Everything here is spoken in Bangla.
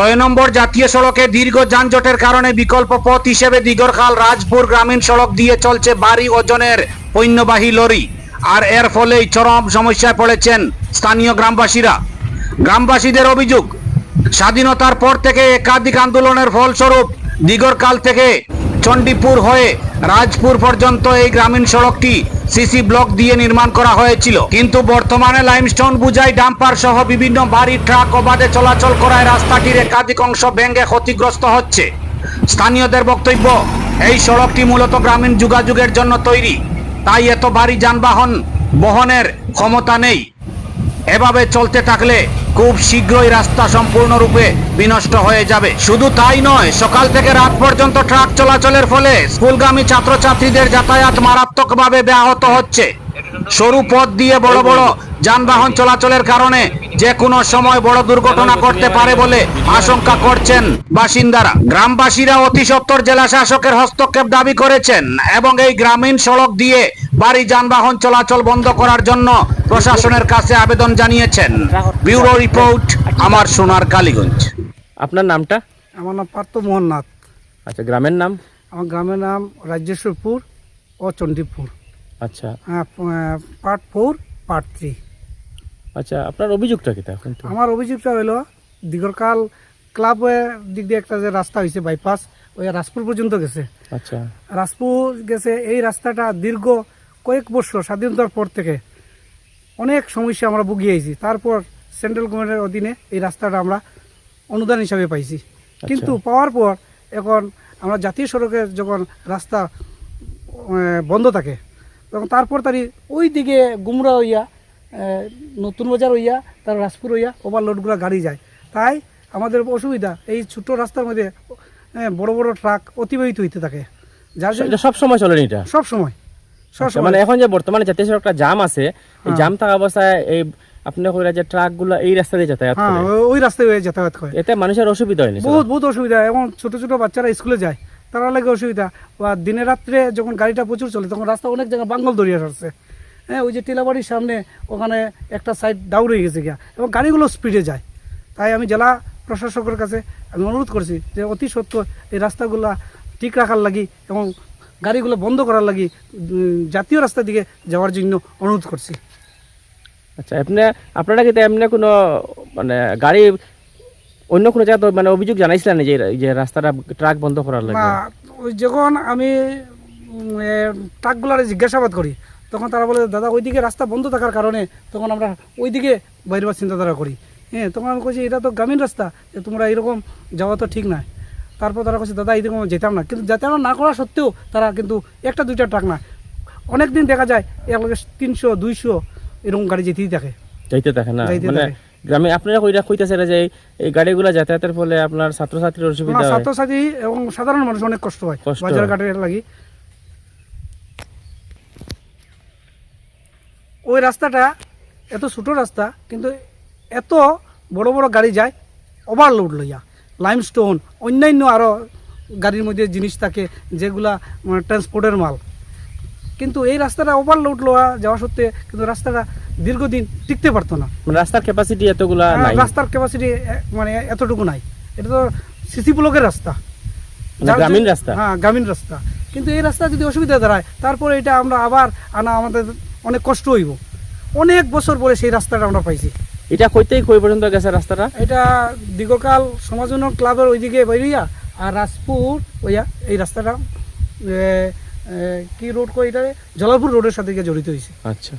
ছয় নম্বর জাতীয় সড়কে দীর্ঘ যানজটের কারণে বিকল্প পথ হিসেবে দিগরখাল রাজপুর গ্রামীণ সড়ক দিয়ে চলছে ভারী ওজনের পণ্যবাহী লরি। আর এর ফলেই চরম সমস্যায় পড়েছেন স্থানীয় গ্রামবাসীরা। গ্রামবাসীদের অভিযোগ, স্বাধীনতার পর থেকে একাধিক আন্দোলনের ফলস্বরূপ দিগরকাল থেকে চণ্ডীপুর হয়ে রাজপুর পর্যন্ত এই গ্রামীণ সড়কটি সিসি ব্লক দিয়ে নির্মাণ করা হয়েছিল। কিন্তু বর্তমানে লাইমস্টোন বুঝাই ডাম্পার সহ বিভিন্ন বাড়ি ট্রাক অবাধে চলাচল করায় রাস্তাটির একাধিক অংশ ভেঙে ক্ষতিগ্রস্ত হচ্ছে। স্থানীয়দের বক্তব্য, এই সড়কটি মূলত গ্রামীণ যোগাযোগের জন্য তৈরি, তাই এত ভারী যানবাহন বহনের ক্ষমতা নেই। এভাবে চলতে থাকলে খুব শীঘ্রই রাস্তা সম্পূর্ণরূপে বিনষ্ট হয়ে যাবে। শুধু তাই নয়, সকাল থেকে রাত পর্যন্ত ট্রাক চলাচলের ফলে স্কুলগামী ছাত্রছাত্রীদের যাতায়াত মারাত্মকভাবে ব্যাহত হচ্ছে। সরু পথ দিয়ে বড় বড় যানবাহন চলাচলের কারণে যে কোনো সময় বড় দুর্ঘটনা করতে পারে বলে আশঙ্কা করছেন বাসিন্দারা। গ্রামবাসীরা অতি সত্বর জেলা শাসকের হস্তক্ষেপ দাবি করেছেন এবং এই গ্রামীণ সড়ক দিয়ে বাড়ি যানবাহন চলাচল বন্ধ করার জন্য প্রশাসনের কাছে আবেদন জানিয়েছেন। ব্যুরো রিপোর্ট আমার সোনার কালীগঞ্জ। আপনার নামটা? আমার নাম পার্থ মোহন নাথ আচ্ছা গ্রামের নাম? আমার গ্রামের নাম রাজ্যেশ্বরপুর ও চণ্ডীপুর। আচ্ছা। Part four part three. আচ্ছা আপনার অভিযোগটা কি এখন আমার অভিযোগটা হলো দীর্ঘকাল ক্লাবের দিক দিয়ে একটা যে রাস্তা হয়েছে বাইপাস ওই রাজপুর পর্যন্ত গেছে। আচ্ছা। রাজপুর গেছে এই রাস্তাটা দীর্ঘ কয়েক বছর স্বাধীনতার পর থেকে অনেক সমস্যা আমরা ভুগিয়েছি তারপর সেন্ট্রাল গভর্নমেন্টের অধীনে এই রাস্তাটা আমরা অনুদান হিসাবে পাইছি। কিন্তু পাওয়ার পর এখন আমরা জাতীয় সড়কের যখন রাস্তা বন্ধ থাকে তখন তারপর তারই ওই দিকে গুমরা হইয়া নতুন বাজার হইয়া তার রাজপুর হইয়া ওভারলোডগুলো গাড়ি যায়। তাই আমাদের অসুবিধা এই ছোট রাস্তার মধ্যে বড় বড় ট্রাক অতিবাহিত হইতে থাকে। যার সব সময় চলেনি এটা? সব আচ্ছা, সময়। মানে এখন যে বর্তমানে জাতীয় জাম আছে এই হ্যাঁ। জাম থাকা অবস্থায় এই আপনি কইরা যে এই রাস্তা দিয়ে যাতায়াত হ্যাঁ করে। ওই রাস্তায় হয়ে যাতায়াত করে। এতে মানুষের অসুবিধা হয়নি বহুত বহুত অসুবিধা এবং ছোট ছোট বাচ্চারা স্কুলে যায় তারা লাগে অসুবিধা। বা দিনে রাত্রে যখন গাড়িটা প্রচুর চলে তখন রাস্তা অনেক জায়গায় বাঙ্গল দরিয়া আসছে। হ্যাঁ ওই যে টিলাবাড়ির সামনে ওখানে একটা সাইড ডাউন হয়ে গেছে গিয়া। এবং গাড়িগুলো স্পিডে যায়। তাই আমি জেলা প্রশাসকের কাছে আমি অনুরোধ করছি যে অতি সত্য এই রাস্তাগুলা ঠিক রাখার লাগি এবং গাড়িগুলো বন্ধ করার লাগি জাতীয় রাস্তার দিকে যাওয়ার জন্য অনুরোধ করছি। আচ্ছা আপনি আপনারা কি এমনি কোনো মানে গাড়ি অন্য কোনো জায়গা মানে অভিযোগ জানাইছিলেন যে যে রাস্তাটা ট্রাক বন্ধ করার লাগে? ওই যখন আমি ট্রাকগুলারে জিজ্ঞাসাবাদ করি তখন তারা বলে দাদা ওইদিকে রাস্তা বন্ধ থাকার কারণে তখন আমরা ওইদিকে বাইরেবার চিন্তাধারা করি। হ্যাঁ তখন আমি বলছি এটা তো গ্রামীণ রাস্তা যে তোমরা এরকম যাওয়া তো ঠিক নয় তারপর তারা বলছে দাদা এইরকম যেতাম না। কিন্তু যেতাম না করা সত্ত্বেও তারা কিন্তু একটা দুইটা ট্রাক না। অনেক দিন দেখা যায় এক লগে তিনশো দুইশো এরকম গাড়ি যেতেই থাকে। যাইতে থাকে না। মানে গ্রামে আপনারা কইরা কইতাছে যে এই- গাড়িগুলো যাতায়াতের ফলে আপনার ছাত্রছাত্রীর অসুবিধা হয়। ছাত্রছাত্রী এবং সাধারণ মানুষ অনেক কষ্ট হয় বাজার। ঘাটের লাগি। ওই রাস্তাটা এত ছোট রাস্তা কিন্তু এত বড় বড় গাড়ি যায় ওভারলোড লইয়া। লাইমস্টোন অন্যান্য আরও গাড়ির মধ্যে জিনিস থাকে যেগুলা মানে ট্রান্সপোর্টের মাল। কিন্তু এই রাস্তাটা ওভারলোড লওয়া যাওয়া সত্ত্বে কিন্তু রাস্তাটা দীর্ঘদিন টিকতে পারতো না। মানে রাস্তার ক্যাপাসিটি এতগুলা হ্যাঁ, রাস্তার ক্যাপাসিটি মানে এতটুকু নাই। এটা তো সিসি ব্লকের রাস্তা। মানে গ্রামীণ রাস্তা? হ্যাঁ গ্রামীণ রাস্তা। কিন্তু এই রাস্তা যদি অসুবিধা দাঁড়ায় তারপরে এটা আমরা আবার আনা আমাদের অনেক কষ্ট হইব। অনেক বছর পরে সেই রাস্তাটা আমরা পাইছি। এটা কইতেই কই পর্যন্ত গেছে রাস্তাটা? এটা দীর্ঘকাল সমাজনক ক্লাবের ওইদিকে বেরিয়া আর রাজপুর ওইয়া এই রাস্তাটা কি রোড কই এটা জলাপুর রোডের সাথে গিয়ে জড়িত হয়েছে আচ্ছা।